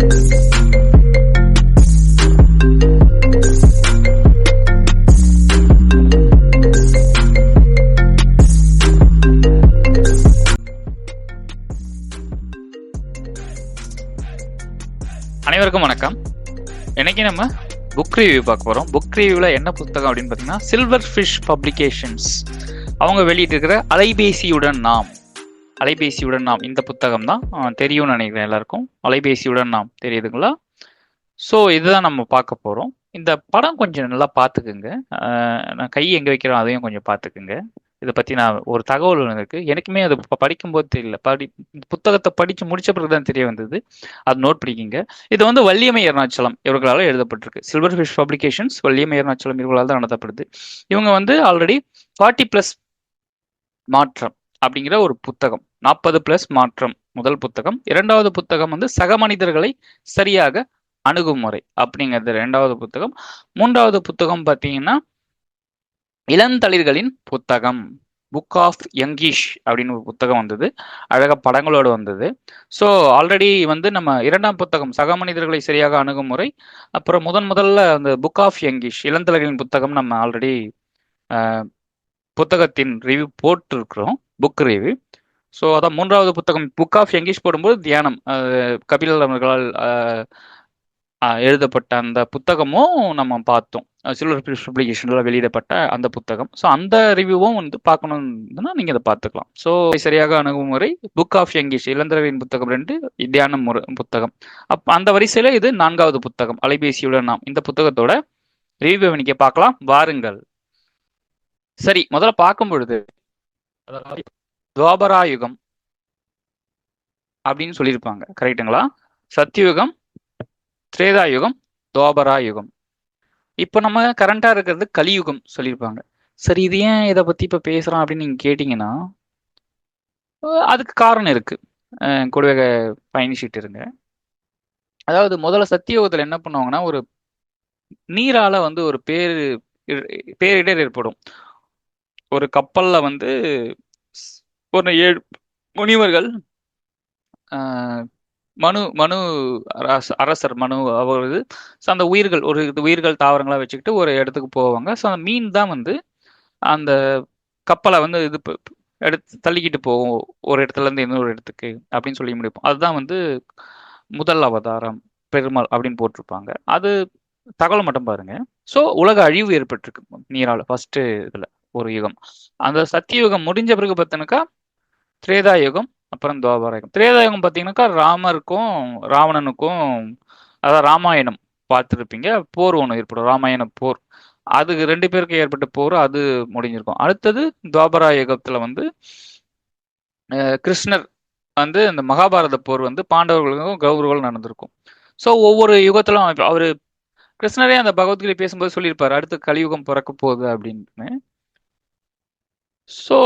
அனைவருக்கும் வணக்கம். இன்னைக்கு நம்ம புக் ரிவ்யூ பார்க்க போறோம். புக் ரிவ்யூவில் என்ன புத்தகம் அப்படின்னு பார்த்தீங்கன்னா சில்வர் ஃபிஷ் பப்ளிகேஷன்ஸ் அவங்க வெளியிட்டிருக்கிற அலைபேசியுடன் நாம். அலைபேசியுடன் நாம் இந்த புத்தகம் தான் தெரியும்னு நினைக்கிறேன் எல்லாருக்கும். அலைபேசியுடன் நாம் தெரியுதுங்களா? ஸோ இதுதான் நம்ம பார்க்க போகிறோம் இந்த படம் கொஞ்சம் நல்லா பார்த்துக்குங்க. நான் கை எங்கே வைக்கிறோம் அதையும் கொஞ்சம் பார்த்துக்குங்க. இதை பற்றி நான் ஒரு தகவல் ஒன்று இருக்குது எனக்குமே அது படிக்கும்போது தெரியல. படி புத்தகத்தை படித்து முடிச்ச பிறகு தான் தெரிய வந்தது. அது நோட் பிடிக்குங்க. இது வந்து வள்ளியம்மை அருணாச்சலம் இவர்களால் எழுதப்பட்டிருக்கு. Silver fish publications Valliammai Arunachalam இவர்களால் தான் நடத்தப்படுது. இவங்க வந்து ஆல்ரெடி ஃபார்ட்டி ப்ளஸ் மாற்றம். அப்படிங்கிற ஒரு புத்தகம். நாற்பது ப்ளஸ் மாற்றம் முதல் புத்தகம். இரண்டாவது புத்தகம் வந்து சக மனிதர்களை சரியாக அணுகுமுறை அப்படிங்கிறது இரண்டாவது புத்தகம். மூன்றாவது புத்தகம் பார்த்தீங்கன்னா இளந்தளிர்களின் புத்தகம். புக் ஆஃப் யங்கிஷ் அப்படின்னு ஒரு புத்தகம் வந்தது. அழகாக படங்களோடு வந்தது. ஸோ ஆல்ரெடி வந்து நம்ம இரண்டாம் புத்தகம் சக மனிதர்களை சரியாக அணுகுமுறை. அப்புறம் முதன் முதல்ல அந்த புக் ஆஃப் யங்கிஷ் இளந்தலைகளின் புத்தகம் நம்ம ஆல்ரெடி புத்தகத்தின் ரிவ்யூ போட்டிருக்கிறோம். புக் ரிவ்யூ ஸோ அதான் மூன்றாவது புத்தகம் புக் ஆஃப் யங்கிஷ் போடும்போது தியானம். கபிலர் அவர்களால் எழுதப்பட்ட அந்த புத்தகமும் நம்ம பார்த்தோம். சில்வர் பப்ளிகேஷனில் வெளியிடப்பட்ட அந்த புத்தகம். ஸோ அந்த ரிவ்யூவும் வந்து பார்க்கணும்னா நீங்கள் அதை பார்த்துக்கலாம். ஸோ சரியாக அணுகுமுறை புக் ஆஃப் யங்கிஷ் இளந்திரவின் புத்தகம் ரெண்டு தியானம் முறை புத்தகம். அப் அந்த வரிசையில் இது நான்காவது புத்தகம் அலைபேசியுடன் நாம். இந்த புத்தகத்தோட ரிவ்யூவை நீங்கள் பார்க்கலாம். வாருங்கள். சரி முதல்ல பார்க்கும் பொழுது அதாவது யுகம் அப்படின்னு சொல்லியிருப்பாங்க. கரெக்ட்டுங்களா சத்தியுகம் திரேதாயுகம் யுகம் யுகம் இப்போ நம்ம கரண்டா இருக்கிறது கலியுகம் சொல்லியிருப்பாங்க. சரி இது ஏன் இதை பத்தி இப்ப பேசுகிறோம் அப்படின்னு நீங்க கேட்டீங்கன்னா அதுக்கு காரணம் இருக்கு. அஹ் கூடவே பயணிச்சிட்டு இருங்க. அதாவது முதல்ல சத்தியோகத்தில் என்ன பண்ணுவாங்கன்னா ஒரு நீரால வந்து ஒரு பேரு பேரிடர் ஏற்படும். ஒரு கப்பல்ல வந்து ஸ்- ஒரு ஏழு முனிவர்கள் மனு மனு அரசர் மனு அவரது ஸோ அந்த உயிர்கள் ஒரு இது உயிர்கள் தாவரங்களாக வச்சுக்கிட்டு ஒரு இடத்துக்கு போவாங்க. ஸோ அந்த மீன் தான் வந்து அந்த கப்பலை வந்து இது எடுத்து தள்ளிக்கிட்டு போகும். ஒரு இடத்துல இருந்து இன்னொரு இடத்துக்கு அப்படின்னு சொல்லி முடிப்போம். அதுதான் வந்து முதல் அவதாரம் பெருமாள் அப்படின்னு போட்டிருப்பாங்க. அது தகவல் மட்டும் பாருங்க. ஸோ உலக அழிவு ஏற்பட்டிருக்கு. நீரால் ஃபர்ஸ்ட் இதில். ஒரு யுகம். அந்த சத்தியுகம் முடிஞ்ச பிறகு பார்த்தீங்கன்னாக்கா திரேதா யுகம் அப்புறம் துவாபர யுகம் திரேதா யுகம் பார்த்தீங்கன்னாக்கா ராமருக்கும் ராவணனுக்கும் அதாவது ராமாயணம் பார்த்துருப்பீங்க. போர் ஒன்று ஏற்படும் ராமாயண போர். அதுக்கு ரெண்டு பேருக்கு ஏற்பட்ட போர் அது முடிஞ்சிருக்கும். அடுத்தது துவாபரா யுகத்தில் வந்து கிருஷ்ணர் வந்து இந்த மகாபாரத போர் வந்து பாண்டவர்களுக்கும் கௌரவர்களும் நடந்திருக்கும். ஸோ ஒவ்வொரு யுகத்திலும் அவர் கிருஷ்ணரே அந்த பகவத்கீதை பேசும்போது சொல்லியிருப்பார் அடுத்து கலியுகம் பிறக்க போகுது அப்படின்னு. ஸோ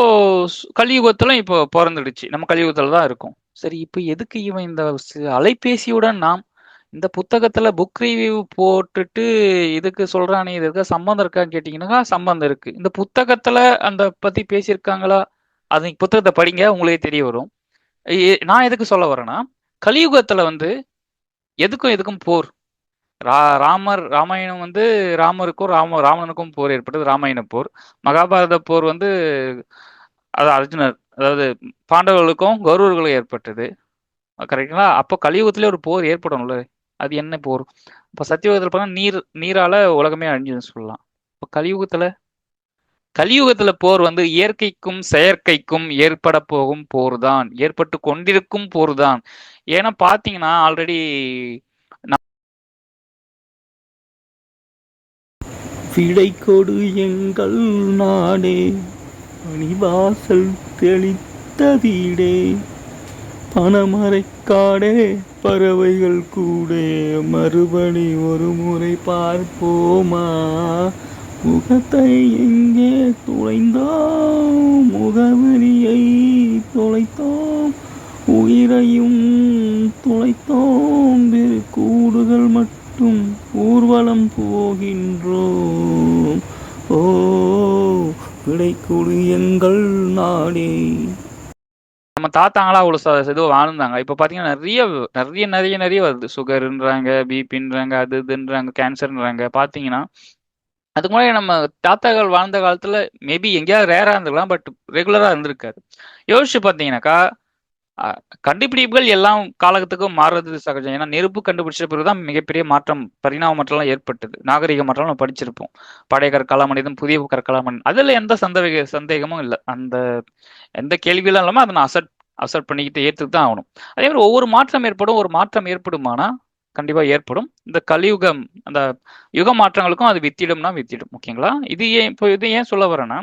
கலியுகத்திலும் இப்போ பிறந்துடுச்சு. நம்ம கலியுகத்தில் தான் இருக்கோம். சரி இப்போ எதுக்கு இவன் இந்த அலைபேசியுடன் நாம் இந்த புத்தகத்துல புக் ரிவ்யூ போட்டுட்டு இதுக்கு சொல்றானே இருக்கா சம்பந்தம் இருக்கான்னு கேட்டீங்கன்னா சம்பந்தம் இருக்கு. இந்த புத்தகத்துல அந்த பத்தி பேசியிருக்காங்களா? அது புத்தகத்தை படிங்க உங்களுக்கே தெரிய வரும். நான் எதுக்கு சொல்ல வரேன்னா கலியுகத்துல வந்து எதுக்கும் எதுக்கும் போர்? ரா ராமர் ராமாயணம் வந்து ராமருக்கும் ராம ராவணனுக்கும் போர் ஏற்பட்டது ராமாயண போர். மகாபாரத போர் வந்து அது அர்ஜுனர் அதாவது பாண்டவர்களுக்கும் கௌரவர்களுக்கும் ஏற்பட்டது. கரெக்டுங்களா? அப்போ கலியுகத்திலே ஒரு போர் ஏற்படும்ல அது என்ன போர்? இப்போ சத்தியுகத்தில் பார்த்தா நீர் நீரால உலகமே அழிஞ்சுன்னு சொல்லலாம். இப்போ கலியுகத்துல? கலியுகத்துல போர் வந்து இயற்கைக்கும் செயற்கைக்கும் ஏற்பட போகும் போர் தான் ஏற்பட்டு கொண்டிருக்கும் போர் தான் ஏன்னா பார்த்தீங்கன்னா ஆல்ரெடி விடை கொடு எங்கள் நாடே. அணிவாசல் தெளித்த வீடே. பணமரைக்காடே பறவைகள் கூட. மறுபடி ஒரு முறை பார்ப்போமா? முகத்தை எங்கே துளைந்தோம் முகவரியை தொலைத்தோம்? உயிரையும் துளைத்தோம் வெறு கூடுகள் மட்டும் ஊர்வலம் போகின்றோம் ஓ விடைக்குழு எங்கள் நாடே. நம்ம தாத்தாங்களா அவ்வளோ சார் இதுவும் வாழ்ந்தாங்க. இப்போ பார்த்தீங்கன்னா நிறைய நிறைய நிறைய நிறைய வருது. சுகருன்றாங்க பிபின்றாங்க அது இதுன்றாங்க கேன்சர்ன்றாங்க பார்த்தீங்கன்னா அதுக்கு முன்னாடி நம்ம தாத்தாக்கள் வாழ்ந்த காலத்தில் மேபி எங்கேயாவது ரேராக இருந்திருக்கலாம் பட் ரெகுலராக இருந்திருக்காரு யோசிச்சு பார்த்தீங்கன்னாக்கா கண்டுபிடிப்புகள் எல்லாம் காலத்துக்கும் மாறுறது சகஜம். ஏன்னா நெருப்பு கண்டுபிடிச்ச பிறகுதான் மிகப்பெரிய மாற்றம் பரிணாம மாற்றம்லாம் ஏற்பட்டது. நாகரிக மாற்றம் நம்ம படிச்சிருப்போம். பழைய கற்கால மனிதன் புதிய கற்கால மனிதன் அதுல எந்த சந்தேக சந்தேகமும் இல்லை. அந்த எந்த கேள்வியெல்லாம் இல்லாமல் அதை நான் அசட் அசட் பண்ணிக்கிட்டு ஏற்றுக்கு தான் ஆகணும். அதே மாதிரி ஒவ்வொரு மாற்றம் ஏற்படும் ஒரு மாற்றம் ஏற்படுமானா கண்டிப்பா ஏற்படும். இந்த கலியுகம் அந்த யுக மாற்றங்களுக்கும் அது வித்திடும்னா வித்திடும். ஓகேங்களா? இது ஏன் இப்போ இது ஏன் சொல்ல வரேன்னா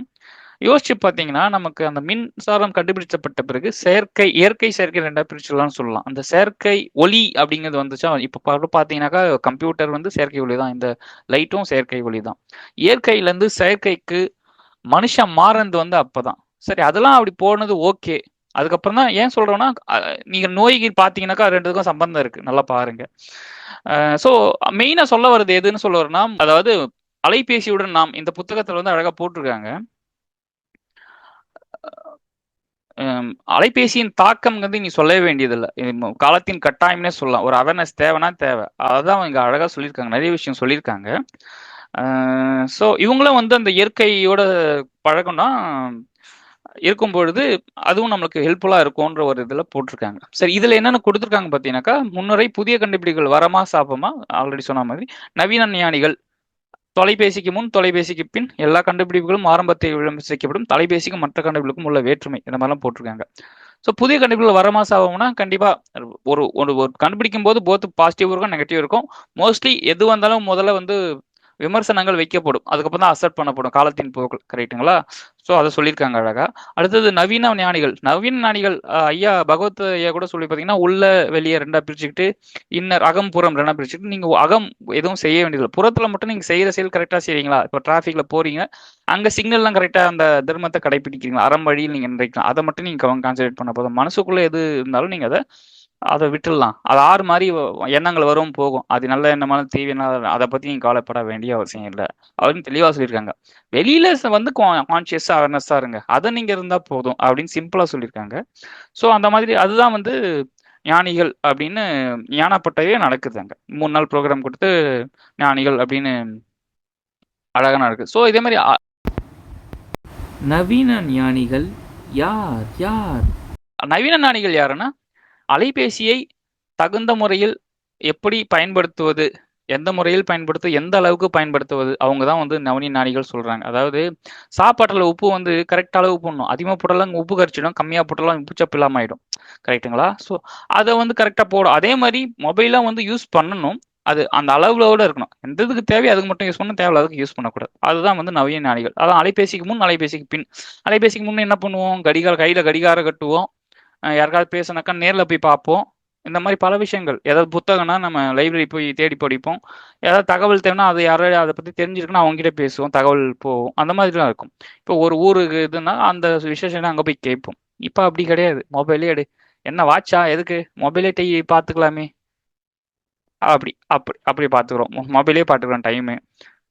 யோசிச்சு பார்த்தீங்கன்னா நமக்கு அந்த மின்சாரம் கண்டுபிடிச்சப்பட்ட பிறகு செயற்கை இயற்கை செயற்கை ரெண்டா பிரிச்சுலாம்னு சொல்லலாம். அந்த செயற்கை ஒளி அப்படிங்கிறது வந்துச்சா இப்போ பார்த்தீங்கன்னாக்கா கம்ப்யூட்டர் வந்து செயற்கை ஒளி தான். இந்த லைட்டும் செயற்கை ஒளி தான். இயற்கையிலேருந்து செயற்கைக்கு மனுஷன் மாறினது வந்து அப்போதான். சரி அதெல்லாம் அப்படி போனது ஓகே. அதுக்கப்புறம் தான் ஏன் சொல்றோம்னா நீங்கள் நீங்க பார்த்தீங்கன்னாக்கா ரெண்டுக்கும் சம்பந்தம் இருக்கு. நல்லா பாருங்க. ஸோ மெயினா சொல்ல வர்றது எதுன்னு சொல்ல வரேன்னா அதாவது அலைபேசியுடன் நாம் இந்த புத்தகத்துல வந்து அழகா போட்டிருக்காங்க. அலைபேசியின் தாக்கம்ங்கிறது நீ சொல்லவே வேண்டியதில்லை. இது காலத்தின் கட்டாயம்னே சொல்லலாம். ஒரு அவேர்னஸ் தேவைன்னா தேவை. அதான் இங்கே அழகாக சொல்லியிருக்காங்க. நிறைய விஷயம் சொல்லியிருக்காங்க. ஸோ இவங்களும் வந்து அந்த இயற்கையோட பழக்கம்னா இருக்கும் பொழுது அதுவும் நம்மளுக்கு ஹெல்ப்ஃபுல்லாக இருக்கும்ன்ற ஒரு இதில் போட்டிருக்காங்க. சரி இதில் என்னென்ன கொடுத்துருக்காங்க பார்த்தீங்கன்னாக்கா முன்னுரை புதிய கண்டுபிடிப்புகள் வரமா சாப்பமா ஆல்ரெடி சொன்ன மாதிரி நவீன ஞானிகள் தொலைபேசிக்கு முன் தொலைபேசிக்கு பின் எல்லா கண்டுபிடிப்புகளும் ஆரம்பத்தில் விமர்சிக்கப்படும் தொலைபேசிக்கும் மற்ற கண்டுபிடிப்புக்கும் உள்ள வேற்றுமை இந்த மாதிரிலாம் போட்டிருக்காங்க. ஸோ புதிய கண்டுபிடிப்புகள் வரமா ஆகும்னா கண்டிப்பாக ஒரு ஒரு ஒரு கண்டுபிடிக்கும் போது போத் பாசிட்டிவ் இருக்கும் நெகட்டிவ் இருக்கும். மோஸ்ட்லி எது வந்தாலும் முதல்ல வந்து விமர்சனங்கள் வைக்கப்படும். அதுக்கப்புறம் தான் அசெப்ட் பண்ணப்படும். காலத்தின் போக்கு கரெக்ட்டுங்களா ஸோ அதை சொல்லியிருக்காங்க அழகா. அடுத்தது நவீன ஞானிகள். நவீன ஞானிகள் ஐயா பகவத் ஐயா கூட சொல்லி பார்த்தீங்கன்னா உள்ள வெளியே ரெண்டா பிரிச்சுக்கிட்டு இன்னர் அகம் புறம் ரெண்டா பிரிச்சுக்கிட்டு நீங்கள் அகம் எதுவும் செய்ய வேண்டியதில்லை. புறத்தில் மட்டும் நீங்கள் செய்கிற செயல் கரெக்டாக செய்றீங்களா? இப்போ டிராஃபிக்கில் போறீங்க அங்கே சிக்னல்லாம் கரெக்டாக அந்த தர்மத்தை கடைபிடிக்கிறீங்களா அறம் வழியில் நீங்கள் நினைக்கலாம் அதை மட்டும் நீங்கள் கான்சென்ட்ரேட் பண்ண போதும். மனசுக்குள்ளே எது இருந்தாலும் நீங்கள் அதை அதை விட்டுடலாம். அது ஆறு மாதிரி எண்ணங்கள் வரும் போகும். அது நல்ல எண்ணமான தீவிர அதை பத்தி நீங்க கவலைப்பட வேண்டிய அவசியம் இல்லை. அப்படின்னு தெளிவா சொல்லியிருக்காங்க. வெளியில வந்து கான்சியஸா அவேர்னஸா இருங்க. அதை நீங்க இருந்தா போதும் அப்படின்னு சிம்பிளா சொல்லியிருக்காங்க. ஸோ அந்த மாதிரி அதுதான் வந்து ஞானிகள் அப்படின்னு ஞானப்பட்டவே நடக்குதுங்க. மூணு நாள் ப்ரோக்ராம் கொடுத்து ஞானிகள் அப்படின்னு அழகா நடக்குது. ஸோ இதே மாதிரி நவீன ஞானிகள் யார்? யார்? நவீன ஞானிகள் யாருன்னா அலைபேசியை தகுந்த முறையில் எப்படி பயன்படுத்துவது எந்த முறையில் பயன்படுத்த எந்த அளவுக்கு பயன்படுத்துவது அவங்க தான் வந்து நவனி நாடிகள் சொல்கிறாங்க அதாவது சாப்பாட்டில் உப்பு வந்து கரெக்டாக அளவு போடணும். அதிகமாக போட்டாலும் உப்பு கரைச்சிடும் கம்மியாக போட்டாலும் உப்பு சப்பு இல்லாமல் ஆகிடும் கரெக்ட்டுங்களா ஸோ அதை வந்து கரெக்டாக போடும் அதே மாதிரி மொபைலாக வந்து யூஸ் பண்ணணும். அது அந்த அளவுலோட இருக்கணும். எந்த இதுக்கு தேவையோ அதுக்கு மட்டும் யூஸ் பண்ணணும். தேவையில்ல அதுக்கு யூஸ் பண்ணக்கூடாது. அதுதான் வந்து நவீன நாடிகள் அதான் அலைபேசிக்கு முன் அலைபேசிக்கு பின். அலைபேசிக்கு முன்னே என்ன பண்ணுவோம்? கடிகார கையில் கடிகாரம் கட்டுவோம். யாருக்காவது பேசினாக்கா நேரில் போய் பார்ப்போம். இந்த மாதிரி பல விஷயங்கள். ஏதாவது புத்தகம்னா நம்ம லைப்ரரி போய் தேடி படிப்போம். ஏதாவது தகவல் தேவைன்னா அது யாராவது அதை பற்றி தெரிஞ்சிருக்குன்னா அவங்ககிட்ட பேசுவோம். தகவல் போவோம். அந்த மாதிரிலாம் இருக்கும். இப்போ ஒரு ஊருக்கு இதுன்னா அந்த விசேஷம் அங்கே போய் கேட்போம். இப்போ அப்படி கிடையாது. மொபைலே எடு. என்ன வாட்சா? எதுக்கு? மொபைலே டை பார்த்துக்கலாமே. அப்படி அப்படி அப்படி பார்த்துக்குறோம். மொபைலே பார்த்துக்குறோம் டைமு.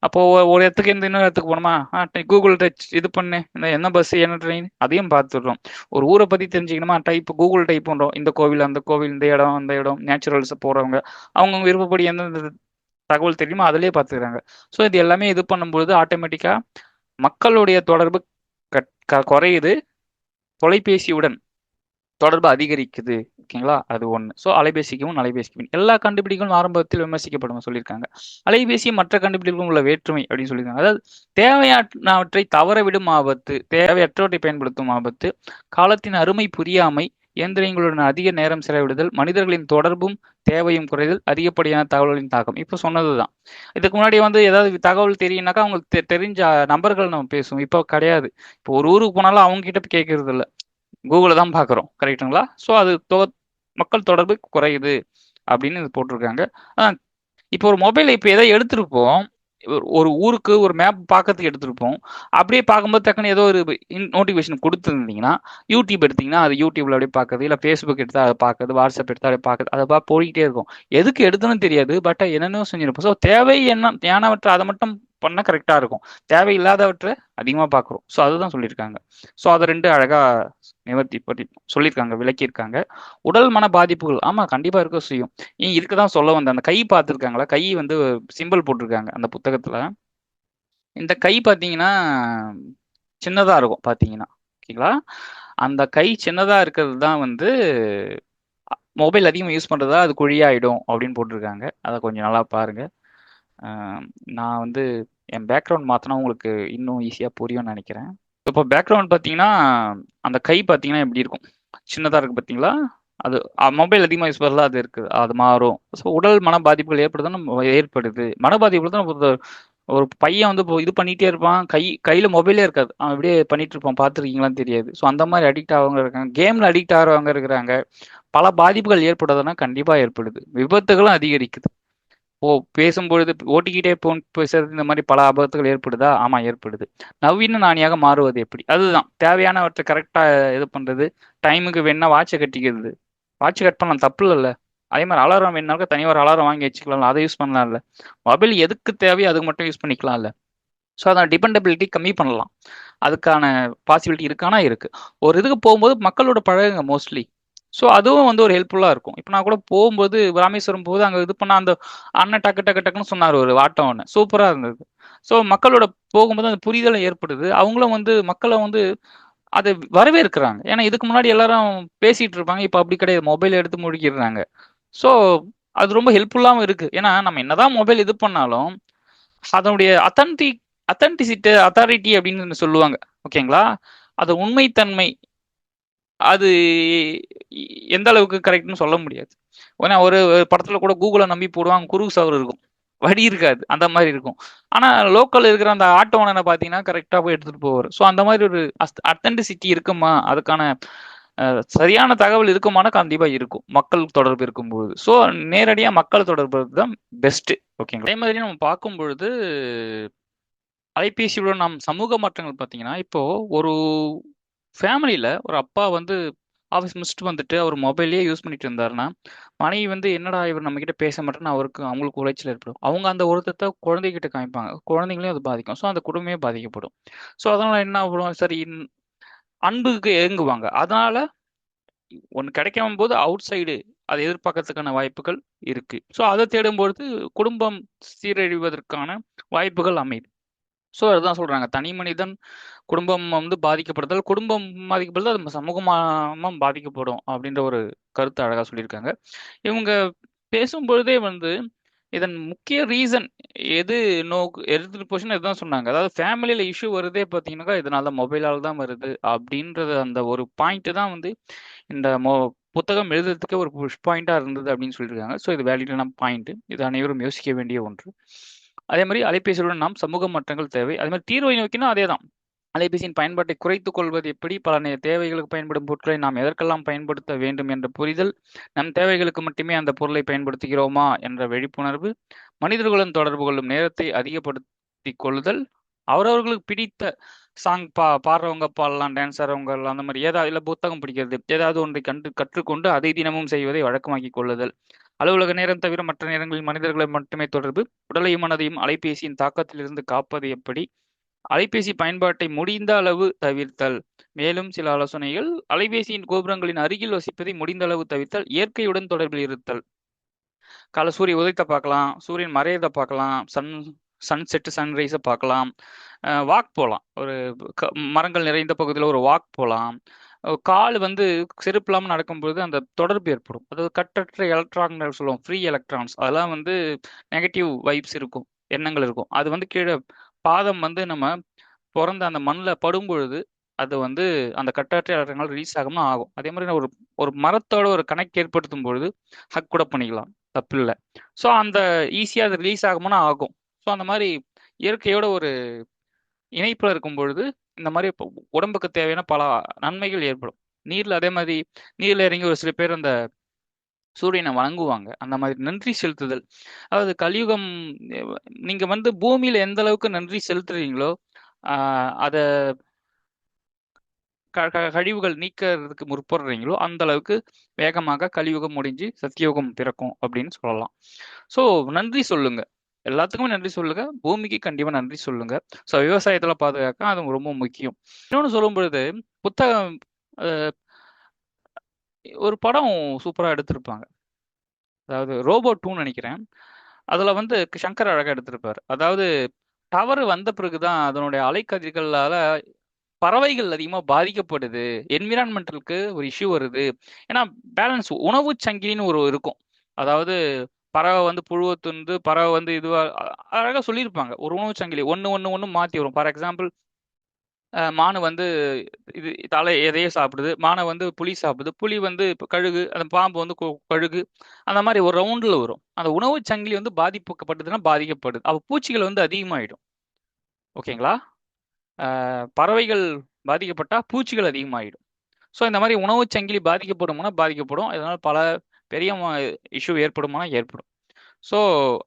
அப்போ ஒரு இடத்துக்கு இருந்து இன்னொரு இடத்துக்கு போகணுமா? ஆ கூகுள் டச் இது பண்ணு. இந்த என்ன பஸ் என்ன ட்ரெயின் அதையும் பார்த்துடுறோம் ஒரு ஊரை பத்தி தெரிஞ்சுக்கணுமா? டைப் கூகுள் டைப் பண்றோம். இந்த கோவில் அந்த கோவில் இந்த இடம் அந்த இடம் நேச்சுரல்ஸ் போறவங்க அவங்கவுங்க விருப்பப்படி எந்தெந்த தகவல் தெரியுமோ அதிலே பார்த்துக்கிறாங்க. ஸோ இது எல்லாமே இது பண்ணும்பொழுது ஆட்டோமேட்டிக்கா மக்களுடைய தொடர்பு கட்- க- குறையுது. தொலைபேசியுடன் தொடர்பு அதிகரிக்குது. ஓகேங்களா? அது ஒன்று ஸோ அலைபேசிக்கும் அலைபேசிக்கும். எல்லா கண்டுபிடிப்புகளும் ஆரம்பத்தில் விமர்சிக்கப்படும் சொல்லியிருக்காங்க. அலைபேசி மற்ற கண்டுபிடிப்புகளும் உள்ள வேற்றுமை அப்படின்னு சொல்லியிருக்காங்க. அதாவது தேவையானவற்றை தவறவிடும் ஆபத்து தேவையற்றவற்றை பயன்படுத்தும் ஆபத்து காலத்தின் அருமை புரியாமை இயந்திரங்களுடன் அதிக நேரம் செலவிடுதல் மனிதர்களின் தொடர்பும் தேவையும் குறைதல் அதிகப்படியான தகவல்களின் தாக்கம். இப்போ சொன்னதுதான். இதுக்கு முன்னாடி வந்து ஏதாவது தகவல் தெரியும்னாக்கா அவங்களுக்கு தெ- தெரிஞ்ச நம்பர்கள் நம்ம பேசுவோம். இப்போ கிடையாது. இப்போ ஒரு ஊருக்கு போனாலும் அவங்க கிட்ட கேட்கறது இல்லை கூகுளை தான் பார்க்குறோம். கரெக்ட்டுங்களா ஸோ அது மக்கள் தொடர்பு குறையுது அப்படின்னு இது போட்டிருக்காங்க. ஆ, இப்போ ஒரு மொபைல் இப்போ எதை எடுத்திருப்போம்? ஒரு ஒரு ஊருக்கு ஒரு மேப் பார்க்கறதுக்கு எடுத்திருப்போம். அப்படியே பார்க்கும்போது டக்குன்னு ஏதோ ஒரு நோட்டிஃபிகேஷன் கொடுத்துருந்தீங்கன்னா யூடியூப் எடுத்தீங்கன்னா அது யூடியூப்ல அப்படியே பார்க்குறது இல்லை ஃபேஸ்புக் எடுத்தால் அதை பார்க்குறது வாட்ஸ்அப் எடுத்தா அப்படியே பார்க்குறது அதை பார்த்து போயிட்டே இருக்கும். எதுக்கு எடுத்தோன்னு தெரியாது பட் என்னென்ன செஞ்சிருப்போம். ஸோ தேவை என்ன ஞானவற்றை அதை மட்டும் பண்ணால் கரெக்டாக இருக்கும். தேவையில்லாதவற்றை அதிகமாக பார்க்குறோம். ஸோ அதுதான் சொல்லியிருக்காங்க. ஸோ அதை ரெண்டு அழகாக நிவர்த்தி பற்றி சொல்லியிருக்காங்க விளக்கியிருக்காங்க. உடல் மன பாதிப்புகள் ஆமாம் கண்டிப்பாக இருக்க செய்யும். ஏன் இதுக்கு தான் சொல்ல வந்தேன் அந்த கை பார்த்துருக்காங்களா? கை வந்து சிம்பிள் போட்டிருக்காங்க அந்த புத்தகத்தில். இந்த கை பார்த்தீங்கன்னா சின்னதாக இருக்கும் பார்த்தீங்கன்னா. ஓகேங்களா? அந்த கை சின்னதாக இருக்கிறது தான் வந்து மொபைல் அதிகமாக யூஸ் பண்ணுறதா அது குழியாயிடும் அப்படின்னு போட்டிருக்காங்க. அதை கொஞ்சம் நல்லா பாருங்கள் நான் வந்து என் பேக்ரவுண்ட் மாற்றினா உங்களுக்கு இன்னும் ஈஸியாக புரியும்னு நினைக்கிறேன். இப்போ பேக்ரவுண்ட் பார்த்தீங்கன்னா அந்த கை பார்த்தீங்கன்னா எப்படி இருக்கும்? சின்னதாக இருக்குது பார்த்தீங்களா? அது மொபைல் அதிகமாக யூஸ் பண்ணலாம் அது இருக்குது அது மாறும். ஸோ உடல் மன பாதிப்புகள் ஏற்படுதுன்னு நம்ம ஏற்படுது. மன பாதிப்புகள் தான் ஒரு பையன் வந்து இப்போ இது பண்ணிகிட்டே இருப்பான் கை கையில் மொபைலே இருக்காது. அவன் அப்படியே பண்ணிட்டு இருப்பான் பார்த்துருக்கீங்களான்னு தெரியாது. ஸோ அந்த மாதிரி அடிக்ட் ஆகவங்க இருக்காங்க கேமில் அடிக்ட் ஆகிறவங்க இருக்கிறாங்க. பல பாதிப்புகள் ஏற்படுறதுன்னா கண்டிப்பாக ஏற்படுது. விபத்துகளும் அதிகரிக்குது. ஓ பேசும்பொழுது ஓட்டிக்கிட்டே போன் பேசுறது இந்த மாதிரி பல ஆபத்துகள் ஏற்படுதா? ஆமாம் ஏற்படுது. நவீன நாணியாக மாறுவது எப்படி? அதுதான். தேவையானவற்றை கரெக்டாக இது பண்ணுறது டைமுக்கு வேணா வாட்சை கட்டிக்கிறது. வாட்ச் கட் பண்ணலாம். தப்பு இல்லைல்ல. அதே மாதிரி அலாரம் வேணாலும் தனியாக ஒரு அலாரம் வாங்கி வச்சுக்கலாம்ல. அதை யூஸ் பண்ணலாம்ல. மொபைல் எதுக்கு தேவையோ அதுக்கு மட்டும் யூஸ் பண்ணிக்கலாம்ல. ஸோ அதோட டிபெண்டபிலிட்டி கம்மி பண்ணலாம். அதுக்கான பாசிபிலிட்டி இருக்கானா? இருக்குது ஒரு இதுக்கு போகும்போது மக்களோட பழகுங்க மோஸ்ட்லி ஸோ அதுவும் வந்து ஒரு ஹெல்ப்ஃபுல்லாக இருக்கும். இப்போ நான் கூட போகும்போது ராமேஸ்வரம் போது அங்கே இது பண்ண அந்த அண்ணன் டக்கு டக்கு டக்குன்னு சொன்னார் ஒரு ஆட்டம் ஒன்று சூப்பராக இருந்தது. ஸோ மக்களோட போகும்போது அந்த புரிதலை ஏற்படுது. அவங்களும் வந்து மக்களை வந்து அதை வரவேற்கிறாங்க. ஏன்னா இதுக்கு முன்னாடி எல்லாரும் பேசிட்டு இருப்பாங்க. இப்போ அப்படி கிடையாது. மொபைல் எடுத்து முடிக்கிறாங்க ஸோ அது ரொம்ப ஹெல்ப்ஃபுல்லாகவும் இருக்கு. ஏன்னா நம்ம என்னதான் மொபைல் இது பண்ணாலும் அதனுடைய அத்தன்டிக் அத்தன்டிசிட்டி அத்தாரிட்டி அப்படின்னு சொல்லுவாங்க. ஓகேங்களா அது உண்மைத்தன்மை அது எந்த அளவுக்கு கரெக்ட்னு சொல்ல முடியாது. ஏன்னா ஒரு படத்துல கூட கூகுளை நம்பி போடுவாங்க குரு சவர் இருக்கும். வடி இருக்காது அந்த மாதிரி இருக்கும். ஆனா லோக்கல் இருக்கிற அந்த ஆட்டோ பாத்தீங்கன்னா பார்த்தீங்கன்னா கரெக்டாக போய் எடுத்துட்டு போவார். ஸோ அந்த மாதிரி ஒரு அத்தன்டிசிட்டி இருக்குமா? அதுக்கான சரியான தகவல் இருக்குமான கண்டிப்பா இருக்கும். மக்கள் தொடர்பு இருக்கும்போது. ஸோ நேரடியாக மக்கள் தொடர்பு தான் பெஸ்ட் ஓகேங்களா அதே மாதிரி நம்ம பார்க்கும் பொழுது அலைபேசியுடன் நாம் சமூக மாற்றங்கள் பார்த்தீங்கன்னா இப்போ ஒரு ஃபேமிலியில ஒரு அப்பா வந்து ஆஃபீஸ் முடிச்சுட்டு வந்துட்டு அவர் மொபைலே யூஸ் பண்ணிட்டு இருந்தாருன்னா மனைவி வந்து என்னடா இவர் நம்ம கிட்ட பேச மாட்டேன்னு அவருக்கு அவங்களுக்கு உளைச்சல் ஏற்படும். அவங்க அந்த ஒருத்தத்தை குழந்தைகிட்ட காமிப்பாங்க. குழந்தைங்களையும் அது பாதிக்கும். ஸோ அந்த குடும்பமே பாதிக்கப்படும். ஸோ அதனால என்ன ஆகும்? சரி அன்புக்கு இயங்குவாங்க அதனால ஒன்று கிடைக்காம போது அவுட் சைடு அதை எதிர்பார்க்கறதுக்கான வாய்ப்புகள் இருக்கு. ஸோ அதை தேடும்பொழுது குடும்பம் சீரழிவதற்கான வாய்ப்புகள் அமையுது. ஸோ அதுதான் சொல்றாங்க. தனி மனிதன் குடும்பம் வந்து பாதிக்கப்படுதல் குடும்பம் பாதிக்கப்படுதல் அது சமூகமாக பாதிக்கப்படும் அப்படின்ற ஒரு கருத்தை அழகாக சொல்லியிருக்காங்க. இவங்க பேசும்பொழுதே வந்து இதன் முக்கிய ரீசன் எது நோக்கு எடுத்துட்டு போச்சுன்னு இதுதான் சொன்னாங்க. அதாவது ஃபேமிலியில் இஷ்யூ வருதே பார்த்தீங்கன்னாக்கா இதனால மொபைலால் தான் வருது அப்படின்றது அந்த ஒரு பாயிண்ட் தான் வந்து இந்த மொ புத்தகம் எழுதுறதுக்கே ஒரு புஷ் பாயிண்ட்டாக இருந்தது அப்படின்னு சொல்லியிருக்காங்க. ஸோ இது வேலிடான பாயிண்ட் இது அனைவரும் யோசிக்க வேண்டிய ஒன்று. அதே மாதிரி அலைபேசியுடன் நாம் சமூக மாற்றங்கள் தேவை. அதே மாதிரி தீர்வை நோக்கினா அதே தான் அலைபேசியின் பயன்பாட்டை குறைத்துக் கொள்வது எப்படி? பல தேவைகளுக்கு பயன்படும் பொருட்களை நாம் எதற்கெல்லாம் பயன்படுத்த வேண்டும் என்ற புரிதல் நம் தேவைகளுக்கு மட்டுமே அந்த பொருளை பயன்படுத்துகிறோமா என்ற விழிப்புணர்வு மனிதர்களுடன் தொடர்பு கொள்ளும் நேரத்தை அதிகப்படுத்தி கொள்ளுதல் அவரவர்களுக்கு பிடித்த சாங் பா பாடுறவங்க பாடலாம் டான்ஸ் ஆடுறவங்க அந்த மாதிரி ஏதாவது இல்லை புத்தகம் பிடிக்கிறது ஏதாவது ஒன்றை கண்டு கற்றுக்கொண்டு அதை தினமும் செய்வதை வழக்கமாக்கி கொள்ளுதல். அலுவலக நேரம் தவிர மற்ற நேரங்களில் மனிதர்களை மட்டுமே தொடர்பு. உடலையும் மனதையும் அலைபேசியின் தாக்கத்திலிருந்து காப்பது எப்படி? அலைபேசி பயன்பாட்டை முடிந்த அளவு தவிர்த்தல். மேலும் சில ஆலோசனைகள் அலைபேசியின் கோபுரங்களின் அருகில் வசிப்பதை முடிந்த அளவு தவிர்த்தல் இயற்கையுடன் தொடர்பில் இருத்தல். கால சூரிய உதயத்தை பார்க்கலாம் சூரியன் மறையதை பார்க்கலாம் சன் சன் செட்டு சன்ரைஸை பார்க்கலாம். வாக் போகலாம் ஒரு மரங்கள் நிறைந்த பகுதியில் ஒரு வாக் போகலாம் கால் வந்து செருப்பு இல்லாமல் நடக்கும்போது அந்த தொடர்பு ஏற்படும். அதாவது கட்டற்ற எலக்ட்ரான்கள் சொல்லுவோம். ஃப்ரீ எலக்ட்ரான்ஸ் அதெல்லாம் வந்து நெகட்டிவ் வைப்ஸ் இருக்கும். எண்ணங்கள் இருக்கும். அது வந்து கீழே பாதம் வந்து நம்ம பிறந்த அந்த மண்ணில் படும் பொழுது அது வந்து அந்த கட்டற்ற எலக்ட்ரான்கள் ரிலீஸ் ஆகும்னு ஆகும் அதே மாதிரி ஒரு ஒரு மரத்தோட ஒரு கனெக்ட் ஏற்படுத்தும் பொழுது ஹக் கூட பண்ணிக்கலாம். தப்பு இல்லை. ஸோ அந்த ஈஸியாக அது ரிலீஸ் ஆகும்னா ஆகும். ஸோ அந்த மாதிரி இயற்கையோட ஒரு இணைப்பில் இருக்கும் பொழுது இந்த மாதிரி உடம்புக்கு தேவையான பல நன்மைகள் ஏற்படும். நீரில் அதே மாதிரி நீரில் இறங்கி ஒரு சில பேர் அந்த சூரியனை வணங்குவாங்க. அந்த மாதிரி நன்றி செலுத்துதல். அதாவது கலியுகம் நீங்க வந்து பூமியில எந்த அளவுக்கு நன்றி செலுத்துறீங்களோ அதை கழிவுகள் நீக்கிறதுக்கு முற்படுறீங்களோ அந்த அளவுக்கு வேகமாக கலியுகம் முடிஞ்சு சத்தியோகம் பிறக்கும் அப்படின்னு சொல்லலாம். ஸோ நன்றி சொல்லுங்க. எல்லாத்துக்குமே நன்றி சொல்லுங்க. பூமிக்கு கண்டிப்பா நன்றி சொல்லுங்க. ஸோ விவசாயத்துல பாதுகாக்க அது ரொம்ப முக்கியம். இன்னொன்று சொல்லும் பொழுது புத்தகம் ஒரு படம் சூப்பரா எடுத்திருப்பாங்க. அதாவது ரோபோ டூன்னு நினைக்கிறேன். அதுல வந்து சங்கர் அழகா எடுத்திருப்பார். அதாவது டவர் வந்த பிறகுதான் அதனுடைய அலைக்கதிர்களால் பறவைகள் அதிகமாக பாதிக்கப்படுது. என்விரான்மெண்டலுக்கு ஒரு இஷ்யூ வருது. ஏன்னா பேலன்ஸ் உணவு சங்கிலின்னு ஒரு இருக்கும். அதாவது பறவை வந்து புழுவை துண்டு பறவை வந்து இதுவா அழகாக அழகா சொல்லியிருப்பாங்க. ஒரு உணவு சங்கிலி ஒன்று ஒன்று ஒன்று மாற்றி வரும். ஃபார் எக்ஸாம்பிள் மானு வந்து இது தலை எதையோ சாப்பிடுது. மானை வந்து புளி சாப்பிடுது. புளி வந்து இப்போ கழுகு அந்த பாம்பு வந்து கொ- கழுகு அந்த மாதிரி ஒரு ரவுண்டில் வரும். அந்த உணவு சங்கிலி வந்து பாதிப்புக்கப்பட்டதுன்னா பாதிக்கப்படுது. அப்போ பூச்சிகள் வந்து அதிகமாயிடும். ஓகேங்களா? பறவைகள் பாதிக்கப்பட்டால் பூச்சிகள் அதிகமாகிடும் ஸோ இந்த மாதிரி உணவு சங்கிலி பாதிக்கப்படும்னா பாதிக்கப்படும். இதனால் பல பெரிய இஷ்யூ ஏற்படுமானா ஏற்படும். ஸோ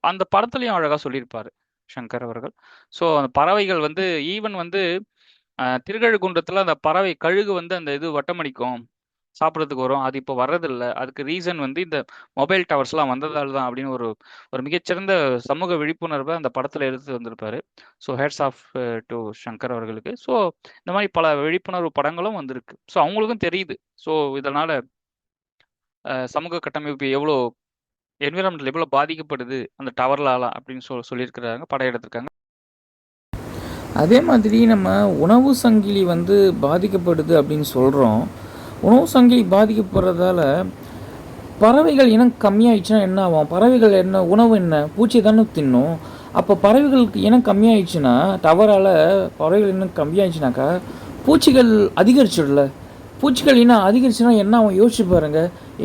அந்த படத்துலையும் அழகாக சொல்லியிருப்பார் சங்கர் அவர்கள். ஸோ அந்த பறவைகள் வந்து ஈவன் வந்து திருக்கழுகுன்றத்தில் அந்த பறவை கழுகு வந்து அந்த இது வட்டமடிக்கும் சாப்பிட்றதுக்கு வரும். அது இப்போ வர்றதில்ல. அதுக்கு ரீசன் வந்து இந்த மொபைல் டவர்ஸ்லாம் வந்ததால் தான் அப்படின்னு ஒரு ஒரு மிகச்சிறந்த சமூக விழிப்புணர்வை அந்த படத்தில் எடுத்து வந்திருப்பாரு. So hats off to Shankar அவர்களுக்கு. ஸோ இந்த மாதிரி பல விழிப்புணர்வு படங்களும் வந்திருக்கு. ஸோ அவங்களுக்கும் தெரியுது. ஸோ இதனால் சமூக கட்டமைப்பு எவ்வளோ என்விரான்மெண்டல் எவ்வளோ பாதிக்கப்படுது அந்த டவர்லால அப்படின்னு சொல் சொல்லியிருக்கிறாங்க படம் எடுத்திருக்காங்க அதே மாதிரி நம்ம உணவு சங்கிலி வந்து பாதிக்கப்படுது அப்படின்னு சொல்கிறோம் உணவு சங்கிலி பாதிக்கப்படுறதால பறவைகள் இனம் கம்மியாயிடுச்சுன்னா என்ன ஆகும்? பறவைகள் என்ன உணவு என்ன? பூச்சி தானே தின்னும். அப்போ பறவைகளுக்கு இனம் கம்மியாயிடுச்சுன்னா டவரால் பறவைகள் இனம் கம்மியாயிடுச்சுனாக்கா பூச்சிகள் அதிகரிச்சிடல பூச்சிகள் இனம் அதிகரிச்சுன்னா என்ன ஆகும்? யோசிச்சு பாருங்க.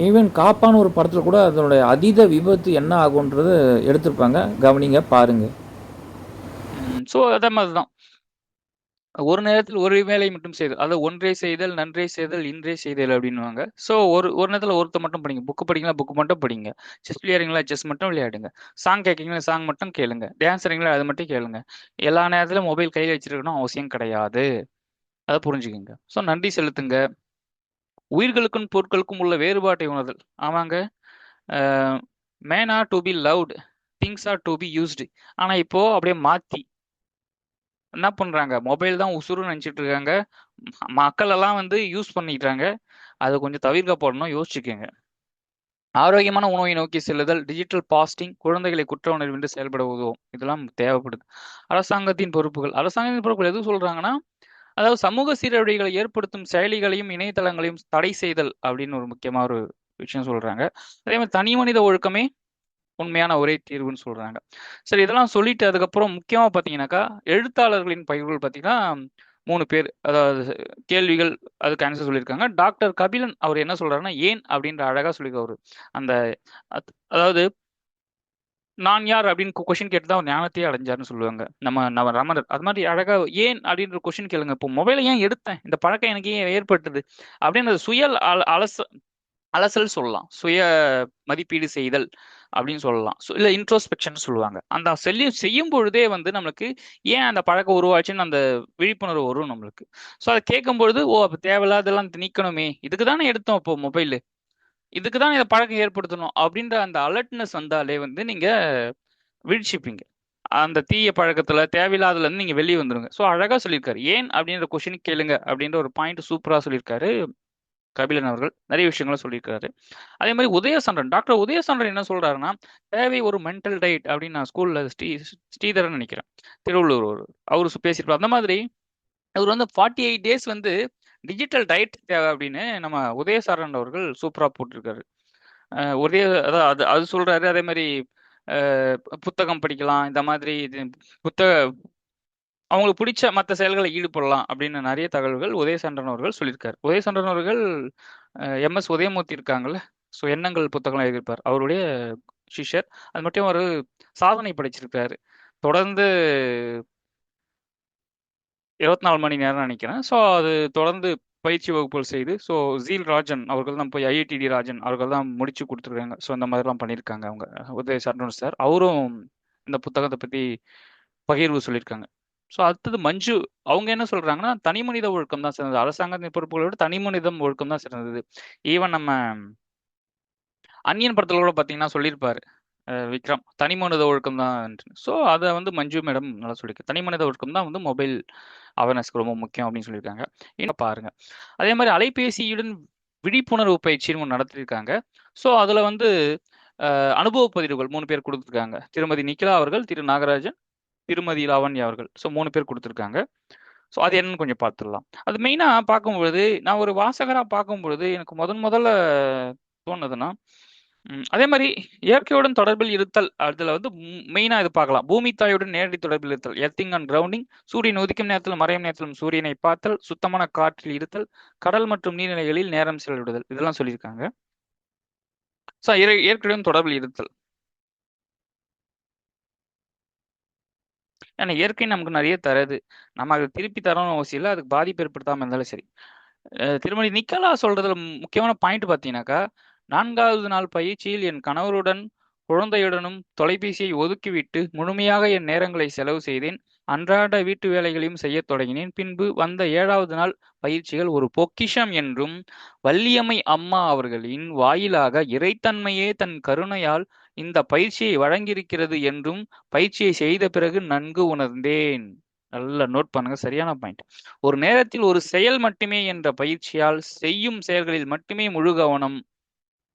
ஈவன் காப்பான ஒரு படத்தில் கூட அதனுடைய அதீத விபத்து என்ன ஆகுன்றது எடுத்திருப்பாங்க. கவனிங்க பாருங்கள் ஸோ அதே மாதிரி தான் ஒரு நேரத்தில் ஒரு வேலை மட்டும் செய்தல் அதாவது ஒன்றே செய்தல் நன்றே செய்தல் இன்றே செய்தல் அப்படின்னுவாங்க. ஸோ ஒரு ஒரு நேரத்தில் ஒருத்த மட்டும் படிங்க. புக்கு படிங்களா புக்கு மட்டும் படிங்க. செஸ் விளையாடுங்களா செஸ் மட்டும் விளையாடுங்க. சாங் கேட்குறீங்களா? சாங் மட்டும் கேளுங்க. டான்ஸ் ஆடுறீங்களா அது மட்டும் கேளுங்க. எல்லா நேரத்திலும் மொபைல் கையில் வச்சிருக்கணும் அவசியம் கிடையாது. அதை புரிஞ்சுக்கோங்க. ஸோ நன்றி செலுத்துங்க. உயிர்களுக்கும் பொருட்களுக்கும் உள்ள வேறுபாட்டை உணர்தல். ஆமாங்க. Men are to be loved things are to be used ஆனால் இப்போ அப்படியே மாற்றி என்ன பண்ணுறாங்க மொபைல் தான் உசுருன்னு நினச்சிட்டு இருக்காங்க. ம- மக்கள் எல்லாம் வந்து யூஸ் பண்ணிக்கிறாங்க. அதை கொஞ்சம் தவிர்க்கப்படணும் யோசிச்சுக்கோங்க. ஆரோக்கியமான உணவை நோக்கி செல்லுதல் டிஜிட்டல் பாஸ்டிங் குழந்தைகளை குற்ற உணர்வின்றி செயல்பட உதவும். இதெல்லாம் தேவைப்படுது. அரசாங்கத்தின் பொறுப்புகள். அரசாங்கத்தின் பொறுப்புகள் எது சொல்றாங்கன்னா அதாவது சமூக சீரழிவுகளை ஏற்படுத்தும் செயலிகளையும் இணையதளங்களையும் தடை செய்தல் அப்படின்னு ஒரு முக்கியமான ஒரு விஷயம் சொல்றாங்க. அதே மாதிரி தனி மனித ஒழுக்கமே உண்மையான ஒரே தீர்வுன்னு சொல்றாங்க. சரி இதெல்லாம் சொல்லிட்டு அதுக்கப்புறம் முக்கியமா பாத்தீங்கன்னாக்கா எழுத்தாளர்களின் பயிர்கள் பாத்தீங்கன்னா மூணு பேர் அதாவது கேள்விகள் அதுக்கு ஆன்சர் சொல்லியிருக்காங்க. டாக்டர் கபிலன் அவர் என்ன சொல்றாருன்னா ஏன் அப்படின்ற அழகா சொல்லியிருக்காரு அந்த அதாவது நான் யார் அப்படின்னு கொஷின் கேட்டு தான் ஞானத்தையே அடைஞ்சாருன்னு சொல்லுவாங்க. நம்ம நம்ம ரமணர். அது மாதிரி அழகா ஏன் அப்படின்ற கொஷின் கேளுங்க. இப்போ மொபைலை ஏன் எடுத்தேன்? இந்த பழக்கம் எனக்கு ஏன் ஏற்பட்டது அப்படின்னு சுய அல அலச அலசல் சொல்லலாம். சுய மதிப்பீடு செய்தல் அப்படின்னு சொல்லலாம். இல்லை இன்ட்ரோஸ்பெக்ஷன் சொல்லுவாங்க. அந்த செல்லி செய்யும் பொழுதே வந்து நம்மளுக்கு ஏன் அந்த பழக்கம் உருவாச்சுன்னு அந்த விழிப்புணர்வு வரும் நம்மளுக்கு. ஸோ அதை கேட்கும் பொழுது ஓ அப்போ தேவையில்லாதெல்லாம் நீக்கணுமே. இதுக்கு தானே எடுத்தோம் இப்போ மொபைலு இதுக்கு தான் இதை பழக்கம் ஏற்படுத்தணும் அப்படின்ற அந்த அலர்ட்னஸ் வந்தாலே வந்து நீங்கள் வீழ்ச்சிப்பீங்க. அந்த தீய பழக்கத்துல தேவையில்லாததுல நீங்கள் வெளியே வந்துருங்க. ஸோ அழகாக சொல்லியிருக்காரு. ஏன் அப்படின்ற கொஷின் கேளுங்க அப்படின்ற ஒரு பாயிண்ட் சூப்பராக சொல்லியிருக்காரு கபிலன் அவர்கள். நிறைய விஷயங்களை சொல்லியிருக்காரு. அதே மாதிரி உதயசந்திரன். டாக்டர் உதயசந்திரன் என்ன சொல்றாருன்னா தேவை ஒரு மென்டல் டைட் அப்படின்னு நான் ஸ்கூல்ல ஸ்ரீ ஸ்ரீதரன் நினைக்கிறேன். திருவள்ளூர் ஒரு பேசியிருப்பார். அந்த மாதிரி அவர் வந்து ஃபார்ட்டி எயிட் டேஸ் வந்து டிஜிட்டல் டயட் தேவை அப்படின்னு நம்ம உதயசாரன் அவர்கள் சூப்பராக போட்டிருக்காரு. உதய ஒரே அதான் அது அது சொல்றாரு அதே மாதிரி புத்தகம் படிக்கலாம் இந்த மாதிரி இது புத்தக அவங்களுக்கு பிடிச்ச மற்ற செயல்களை ஈடுபடலாம் அப்படின்னு நிறைய தகவல்கள் உதயசந்திரன் அவர்கள் சொல்லியிருக்காரு. உதயசந்திரன் அவர்கள் எம்எஸ் உதயமூர்த்தி இருக்காங்கல்ல ஸோ எண்ணங்கள் புத்தகம் எழுதியிருப்பார். அவருடைய சிஷ்யர் அது மட்டும் ஒரு சாதனை படைச்சிருக்காரு. தொடர்ந்து இருபத்தி நாலு மணி நேரம் நினைக்கிறேன். ஸோ அது தொடர்ந்து பயிற்சி வகுப்புகள் செய்து ஸோ ஜீல் ராஜன் அவர்கள் தான் போய் ஐஐடிடி ராஜன் அவர்கள் தான் முடிச்சு கொடுத்துருக்காங்க. ஸோ இந்த மாதிரிலாம் பண்ணியிருக்காங்க அவங்க. உதய சரண் சார் அவரும் இந்த புத்தகத்தை பற்றி பகிர்வு சொல்லியிருக்காங்க. ஸோ அடுத்தது மஞ்சு. அவங்க என்ன சொல்றாங்கன்னா தனி மனித ஒழுக்கம் தான் சிறந்தது. அரசாங்கத்தின் பொறுப்புகளை விட தனி மனிதம் ஒழுக்கம் தான் சிறந்தது. ஈவன் நம்ம அந்நியன் படத்துல கூட பார்த்தீங்கன்னா சொல்லியிருப்பாரு. விக்ரம் தனி மனித ஒழுக்கம் தான் ஸோ அதை வந்து மஞ்சு மேடம் நல்லா சொல்லியிருக்கு தனி மனித ஒழுக்கம் தான் வந்து மொபைல் அவேர்னஸ்க்கு ரொம்ப முக்கியம் அப்படின்னு சொல்லியிருக்காங்க இன்னும் பாருங்க. அதே மாதிரி அலைபேசியுடன் விழிப்புணர்வு பயிற்சின்னு ஒன்று ஸோ அதில் வந்து அனுபவ பதிவுகள் மூணு பேர் கொடுத்துருக்காங்க. திருமதி நிக்கிலா அவர்கள் திரு நாகராஜன் திருமதி லாவண்யா அவர்கள். ஸோ மூணு பேர் கொடுத்துருக்காங்க. ஸோ அது என்னன்னு கொஞ்சம் பார்த்துடலாம். அது மெயினாக பார்க்கும்பொழுது நான் ஒரு வாசகராக பார்க்கும்பொழுது எனக்கு முதன் முதல்ல தோணுதுன்னா ம், அதே மாதிரி இயற்கையுடன் தொடர்பில் இருத்தல் அதில் வந்து மெயினாக இது பார்க்கலாம். பூமி தாயுடன் நேரடி தொடர்பில் இருத்தல். எர்த்திங் அண்ட் கிரவுண்டிங் சூரியன் உதிக்கும் நேரத்திலும் மறையும் நேரத்திலும் சூரியனை பார்த்தல் சுத்தமான காற்றில் இருத்தல் கடல் மற்றும் நீர்நிலைகளில் நேரம் செலவிடுதல். இதெல்லாம் சொல்லியிருக்காங்க. ஸோ இயற்கையுடன் தொடர்பில் இருத்தல். ஏன்னா இயற்கை நமக்கு நிறைய தருது. நம்ம அதை திருப்பி தரணும்னு அவசியம் இல்லை. அதுக்கு பாதிப்பு ஏற்படுத்தாமல் இருந்தாலும் சரி. அஹ் திருமதி நிக்கலா சொல்றதுல முக்கியமான பாயிண்ட் பார்த்தீங்கன்னாக்கா நான்காவது நாள் பயிற்சியில் என் கணவருடன் குழந்தையுடனும் தொலைபேசியை ஒதுக்கிவிட்டு முழுமையாக என் நேரங்களை செலவு செய்தேன். அன்றாட வீட்டு வேலைகளையும் செய்யத் தொடங்கினேன். பின்பு வந்த ஏழாவது நாள் பயிற்சிகள் ஒரு பொக்கிஷம் என்றும் வள்ளியம்மை அம்மா அவர்களின் வாயிலாக இறைத்தன்மையே தன் கருணையால் இந்த பயிற்சியை வழங்கியிருக்கிறது என்றும் பயிற்சியை செய்த பிறகு நன்கு உணர்ந்தேன். நல்ல நோட் பண்ணுங்க சரியான பாயிண்ட். ஒரு நேரத்தில் ஒரு செயல் மட்டுமே என்ற பயிற்சியால் செய்யும் செயல்களில் மட்டுமே முழு கவனம்.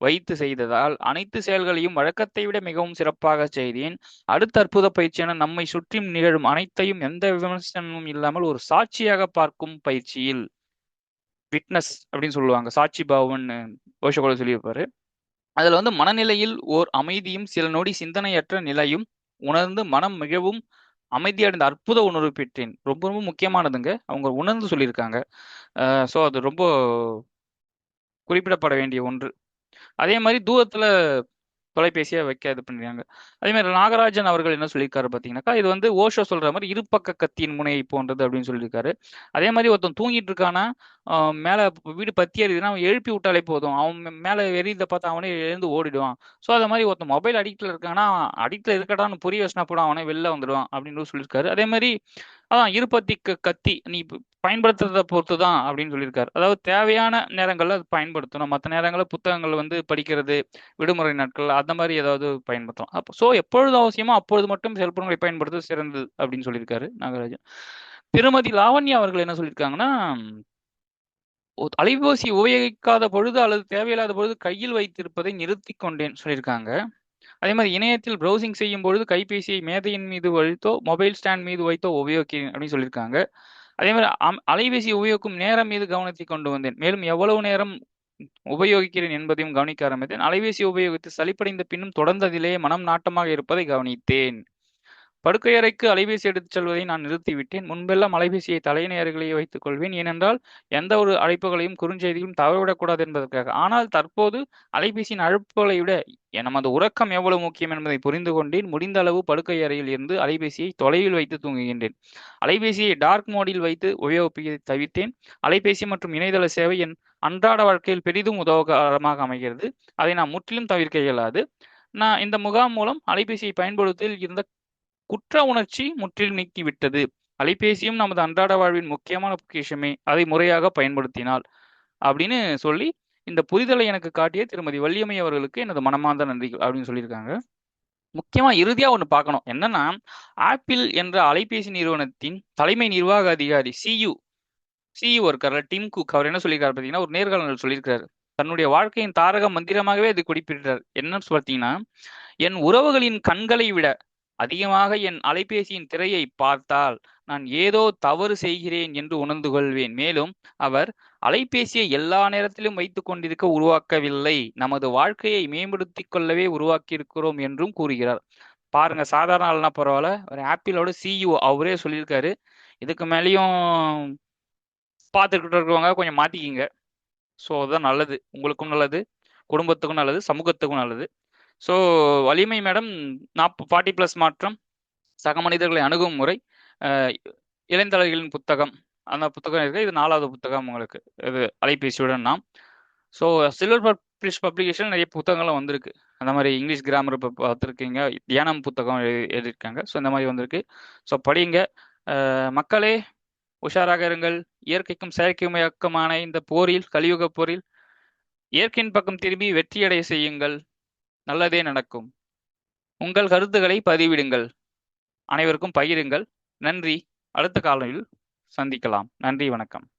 வைத்து செய்ததால் அனைத்து செயல்களையும் வழக்கத்தை விட மிகவும் சிறப்பாக செய்தேன். அடுத்த அற்புத பயிற்சியான நம்மை சுற்றி நிகழும் அனைத்தையும் எந்த விமர்சனமும் இல்லாமல் ஒரு சாட்சியாக பார்க்கும் பயிற்சியில் விட்னஸ் அப்படின்னு சொல்லுவாங்க. சாட்சி பாவன் ஓஷோகோல சொல்லியிருப்பாரு. அதுல வந்து மனநிலையில் ஓர் அமைதியும் சில நொடி சிந்தனையற்ற நிலையும் உணர்ந்து மனம் மிகவும் அமைதியடைந்த அற்புத உணர்வு பெற்றேன். ரொம்ப ரொம்ப முக்கியமானதுங்க. அவங்க உணர்ந்து சொல்லியிருக்காங்க. ஸோ அது ரொம்ப குறிப்பிடப்பட வேண்டிய ஒன்று. அதே மாதிரி தூரத்துல தொலைபேசியை வைக்க இது பண்ணிருக்காங்க. அதே மாதிரி நாகராஜன் அவர்கள் என்ன சொல்லியிருக்காரு பார்த்தீங்கன்னாக்கா இது வந்து ஓஷோ சொல்ற மாதிரி இருபக்க கத்தியின் முனை போன்றது அப்படின்னு சொல்லியிருக்காரு. அதே மாதிரி ஒருத்தன் தூங்கிட்டு இருக்கானா மேலே வீடு பத்தி எறிதுன்னா அவன் எழுப்பி விட்டாலே போதும். அவன் மேலே மேல பார்த்தா பார்த்து அவனே எழுந்து ஓடிடுவான். ஸோ அதை மாதிரி ஒருத்தன் மொபைல் அடிக்டில் இருக்கானா அடிக்டில் இருக்கட்டான்னு புரிய வச்சுனா கூட அவனே வெளில வந்துடுவான் அப்படின்னு சொல்லியிருக்காரு. அதே மாதிரி அதான் இருபத்தி க- கத்தி நீ பயன்படுத்துறத பொறுத்து தான் அப்படின்னு சொல்லியிருக்காரு. அதாவது தேவையான நேரங்களில் அது பயன்படுத்தணும். மற்ற நேரங்களில் புத்தகங்கள் வந்து படிக்கிறது விடுமுறை நாட்கள் அந்த மாதிரி ஏதாவது பயன்படுத்தலாம் அப்போ ஸோ எப்பொழுது அவசியமோ அப்பொழுது மட்டும் செல்போன்களை பயன்படுத்துவது சிறந்தது அப்படின்னு சொல்லியிருக்காரு நாகராஜன். திருமதி லாவண்யா அவர்கள் என்ன சொல்லியிருக்காங்கன்னா ஒ- அலைபேசி உபயோகிக்காத பொழுது அல்லது தேவையில்லாத பொழுது கையில் வைத்திருப்பதை நிறுத்தி கொண்டேன் சொல்லியிருக்காங்க. அதே மாதிரி இணையத்தில் ப்ரௌசிங் செய்யும் பொழுது கைபேசியை மேதையின் மீது வைத்தோ மொபைல் ஸ்டாண்ட் மீது வைத்தோ உபயோகிக்கிறேன் அப்படின்னு சொல்லியிருக்காங்க. அதே மாதிரி அம்- அலைபேசி உபயோகிக்கும் நேரம் மீது கவனத்தை கொண்டு வந்தேன். மேலும் எவ்வளவு நேரம் உபயோகிக்கிறேன் என்பதையும் கவனிக்க ஆரம்பித்தேன். அலைபேசி உபயோகித்து சலிப்படைந்த பின்னும் தொடர்ந்து அதிலேயே மனம் நாட்டமாக இருப்பதை கவனித்தேன். படுக்கையறைக்கு அலைபேசி எடுத்துச் செல்வதை நான் நிறுத்திவிட்டேன். முன்பெல்லாம் அலைபேசியை தலையணை அருகிலேயே வைத்துக் கொள்வேன். ஏனென்றால் எந்த ஒரு அழைப்புகளையும் குறுஞ்செய்தியும் தவறவிடக்கூடாது என்பதற்காக. ஆனால் தற்போது அலைபேசியின் அழைப்புகளை விட நமது உறக்கம் எவ்வளவு முக்கியம் என்பதை புரிந்து கொண்டேன். முடிந்த அளவு படுக்கை அறையில் இருந்து அலைபேசியை தொலைவில் வைத்து தூங்குகின்றேன். அலைபேசியை டார்க் மோடில் வைத்து உபயோகிப்பதை தவிர்த்தேன். அலைபேசி மற்றும் இணையதள சேவை என் அன்றாட வாழ்க்கையில் பெரிதும் உதவகரமாக அமைகிறது. அதை நாம் முற்றிலும் தவிர்க்க இயலாது. நான் இந்த முகாம் மூலம் அலைபேசியை பயன்படுத்துவதில் இருந்த குற்ற உணர்ச்சி முற்றிலும் நீக்கிவிட்டது. அலைபேசியும் நமது அன்றாட வாழ்வின் முக்கியமான பொக்கிஷமே. அதை முறையாக பயன்படுத்தினால் அப்படின்னு சொல்லி இந்த புரிதலை எனக்கு காட்டிய திருமதி வள்ளியம்மை அவர்களுக்கு எனது மனமார்ந்த நன்றிகள் அப்படின்னு சொல்லியிருக்காங்க. முக்கியமா இறுதியா ஒன்று பார்க்கணும். என்னன்னா ஆப்பிள் என்ற அலைபேசி நிறுவனத்தின் தலைமை நிர்வாக அதிகாரி சியு சிஇஓ இருக்கார்ல டிம் குக். அவர் என்ன சொல்லியிருக்காரு பார்த்தீங்கன்னா ஒரு நேர்காணல் சொல்லியிருக்காரு தன்னுடைய வாழ்க்கையின் தாரக மந்திரமாகவே அது குறிப்பிட்டார் என்னன்னு பார்த்தீங்கன்னா என் உறவுகளின் கண்களை விட அதிகமாக என் அலைபேசியின் திரையை பார்த்தால் நான் ஏதோ தவறு செய்கிறேன் என்று உணர்ந்து கொள்வேன் மேலும் அவர் அலைபேசியை எல்லா நேரத்திலும் வைத்துக் கொண்டிருக்க உருவாக்கவில்லை. நமது வாழ்க்கையை மேம்படுத்திக் கொள்ளவே உருவாக்கியிருக்கிறோம் என்றும் கூறுகிறார். பாருங்க சாதாரண ஆள்னா பரவாயில்ல. ஒரு ஆப்பிளோட சிஇஓ அவரே சொல்லியிருக்காரு. இதுக்கு மேலேயும் பார்த்துக்கிட்டு இருக்கிறவங்க கொஞ்சம் மாத்திக்கிங்க ஸோ அதுதான் நல்லது. உங்களுக்கும் நல்லது. குடும்பத்துக்கும் நல்லது. சமூகத்துக்கும் நல்லது. ஸோ வலிமை மேடம் நாற்பது ஃபார்ட்டி ப்ளஸ் மாற்றம் சக மனிதர்களை அணுகும் முறை இளைந்தலைகளின் இளந்தலைகளின் புத்தகம். அந்த புத்தகம் இருக்கு. இது நாலாவது புத்தகம் உங்களுக்கு. இது அலைபேசியுடன் நாம். ஸோ சில்வர் பப்ளிஷ் பப்ளிகேஷன் நிறைய புத்தகங்கள்லாம் வந்திருக்கு. அந்த மாதிரி இங்கிலீஷ் கிராமர் இப்போ பார்த்துருக்கீங்க. தியானம் புத்தகம் எழுதியிருக்காங்க. ஸோ இந்த மாதிரி வந்திருக்கு. ஸோ படிங்க மக்களே உஷாராக இருங்கள். இயற்கைக்கும் செயற்கைமயக்கமான இந்த போரில் கலியுக போரில் இயற்கையின் பக்கம் திரும்பி வெற்றியடைய செய்யுங்கள். நல்லதே நடக்கும். உங்கள் கருத்துக்களை பதிவிடுங்கள். அனைவருக்கும் பகிருங்கள். நன்றி. அடுத்த காலையில் சந்திக்கலாம். நன்றி. வணக்கம்.